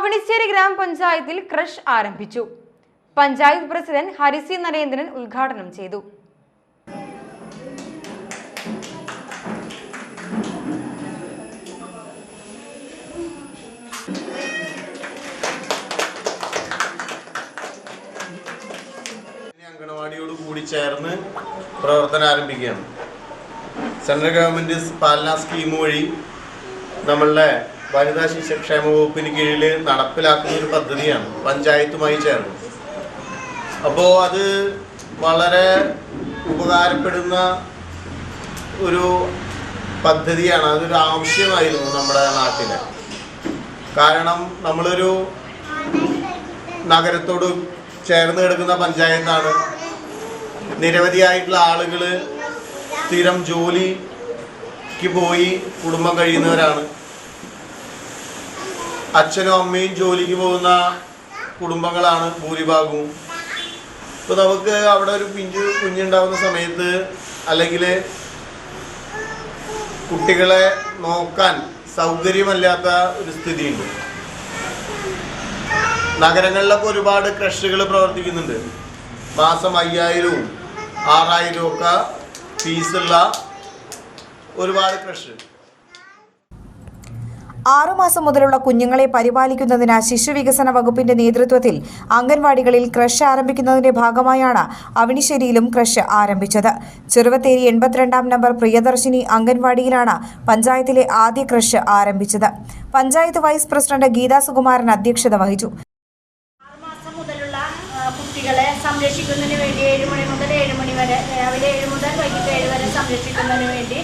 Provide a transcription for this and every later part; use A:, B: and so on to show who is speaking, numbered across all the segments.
A: അവണിശ്ശേരി ഗ്രാമപഞ്ചായത്തിൽ ക്രഷ് ആരംഭിച്ചു. പഞ്ചായത്ത് പ്രസിഡന്റ് ഹരിസി നരേന്ദ്രൻ ഉദ്ഘാടനം ചെയ്തു.
B: അംഗനവാടിയോട് കൂടി ചേർന്ന് പ്രവർത്തനം ആരംഭിക്കുകയാണ്. സെൻട്രൽ ഗവൺമെന്റ് പാലന സ്കീം വഴി നമ്മളുടെ വനിതാ ശിശുക്ഷേമ വകുപ്പിന് കീഴിൽ നടപ്പിലാക്കുന്ന ഒരു പദ്ധതിയാണ് പഞ്ചായത്തുമായി ചേർന്ന്. അപ്പോൾ അത് വളരെ ഉപകാരപ്പെടുന്ന ഒരു പദ്ധതിയാണ് അതൊരു ആവശ്യമായിരുന്നു നമ്മുടെ നാട്ടിലെ. കാരണം നമ്മളൊരു നഗരത്തോട് ചേർന്ന് കിടക്കുന്ന പഞ്ചായത്താണ്. നിരവധിയായിട്ടുള്ള ആളുകൾ സ്ഥിരം ജോലിക്ക് പോയി കുടുംബം കഴിയുന്നവരാണ്. അച്ഛനും അമ്മയും ജോലിക്ക് പോകുന്ന കുടുംബങ്ങളാണ് ഭൂരിഭാഗവും. ഇപ്പോൾ നമുക്ക് അവിടെ ഒരു പിഞ്ച് കുഞ്ഞുണ്ടാവുന്ന സമയത്ത് അല്ലെങ്കിൽ കുട്ടികളെ നോക്കാൻ സൗകര്യമല്ലാത്ത ഒരു സ്ഥിതിയുണ്ട്. നഗരങ്ങളിലൊക്കെ ഒരുപാട് ക്രഷുകൾ പ്രവർത്തിക്കുന്നുണ്ട്. മാസം അയ്യായിരവും ആറായിരവും ഒക്കെ ഫീസുള്ള ഒരുപാട് ക്രഷ്.
C: ആറുമാസം മുതലുള്ള കുഞ്ഞുങ്ങളെ പരിപാലിക്കുന്നതിന് ശിശുവികസന വകുപ്പിന്റെ നേതൃത്വത്തിൽ അംഗൻവാടികളിൽ ക്രഷ് ആരംഭിക്കുന്നതിന്റെ ഭാഗമായാണ് അവണിശ്ശേരിയിലും ക്രഷ് ആരംഭിച്ചത്. ചെറുവത്തേരി എൺപത്തിരണ്ടാം നമ്പർ പ്രിയദർശിനി അംഗൻവാടിയിലാണ് പഞ്ചായത്തിലെ ആദ്യ ക്രഷ് ആരംഭിച്ചത്. പഞ്ചായത്ത് വൈസ് പ്രസിഡന്റ് ഗീതാ സുകുമാരൻ അധ്യക്ഷത വഹിച്ചു.
D: കുട്ടികളെ സംരക്ഷിക്കുന്നതിന് വേണ്ടി ഏഴ് മണി മുതൽ ഏഴ് മണി വരെ രാവിലെ ഏഴ് മുതൽ വൈകിട്ട് ഏഴ് വരെ സംരക്ഷിക്കുന്നതിന് വേണ്ടി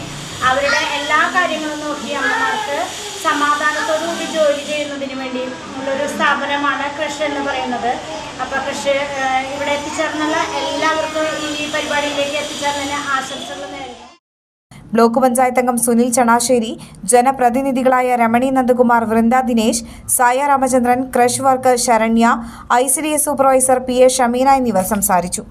D: അവരുടെ എല്ലാ കാര്യങ്ങളും ജോലി ചെയ്യുന്നതിന് വേണ്ടി ഉള്ളൊരു സ്ഥാപനമാണ് കൃഷി എന്ന് പറയുന്നത്. അപ്പോൾ കൃഷി ഇവിടെ എത്തിച്ചേർന്നുള്ള എല്ലാവർക്കും ഈ പരിപാടിയിലേക്ക് എത്തിച്ചേർന്നതിന് ആശംസകൾ
C: ബ്ലോക്ക് പഞ്ചായത്ത് അംഗം Sunil Chanassery ജനപ്രതിനിധികളായ Ramani Nandakumar Vrinda Dinesh Saya Ramachandran creche worker Saranya I C D S supervisor P A Shameena എന്നിവർ സംസാരിച്ചു.